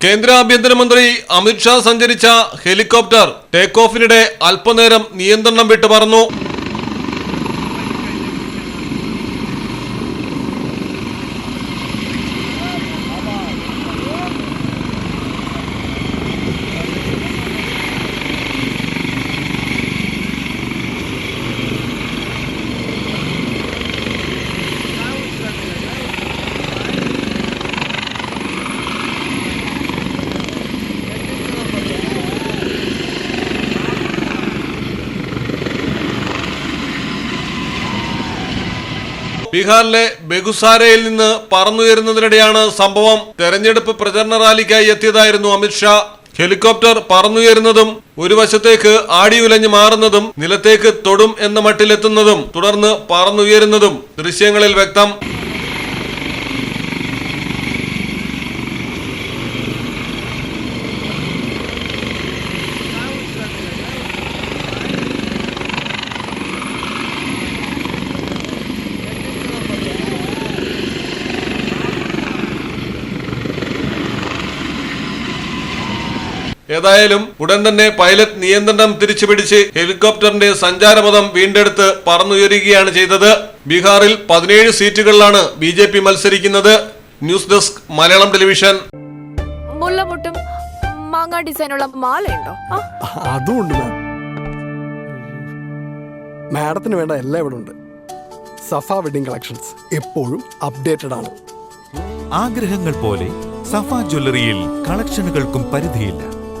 കേന്ദ്ര ആഭ്യന്തരമന്ത്രി അമിത്ഷാ സഞ്ചരിച്ച ഹെലികോപ്റ്റർ ടേക്ക് ഓഫിനിടെ അല്പനേരം നിയന്ത്രണം വിട്ടു പറന്നു ബീഹാറിലെ ബെഗുസാരയിൽ നിന്ന് പറന്നുയരുന്നതിനിടെയാണ് സംഭവം. തെരഞ്ഞെടുപ്പ് പ്രചരണ റാലിക്കായി എത്തിയതായിരുന്നു അമിത്ഷാ ഹെലികോപ്റ്റർ പറന്നുയരുന്നതും ഒരു വശത്തേക്ക് ആടിയുലഞ്ഞു മാറുന്നതും നിലത്തേക്ക് തൊടും എന്ന മട്ടിലെത്തുന്നതും തുടർന്ന് പറന്നുയരുന്നതും ദൃശ്യങ്ങളിൽ വ്യക്തം. ഏതായാലും ഉടൻ തന്നെ പൈലറ്റ് നിയന്ത്രണം തിരിച്ചുപിടിച്ച് ഹെലികോപ്റ്ററിന്റെ സഞ്ചാരപഥം വീണ്ടെടുത്ത് പറന്നുയരുകയാണ് ചെയ്തത്. ബീഹാറിൽ പതിനേഴ് സീറ്റുകളിലാണ് ബി ജെ പി മത്സരിക്കുന്നത്. News desk Malayalam television. മുല്ലമുട്ടും മാങ്ങ ഡിസൈനുള്ള മാലയുണ്ടോ? അതുമുണ്ട് മാഡത്തിന് വേണ്ട എല്ലാം ഇവിടെ ഉണ്ട് സഫ വെഡിങ് കളക്ഷൻസ് എപ്പോഴും അപ്ഡേറ്റഡ് ആണ്. ആഗ്രഹങ്ങൾ പോലെ സഫ ജ്വല്ലറിയിൽ കളക്ഷനുകൾക്കും പരിധിയില്ല.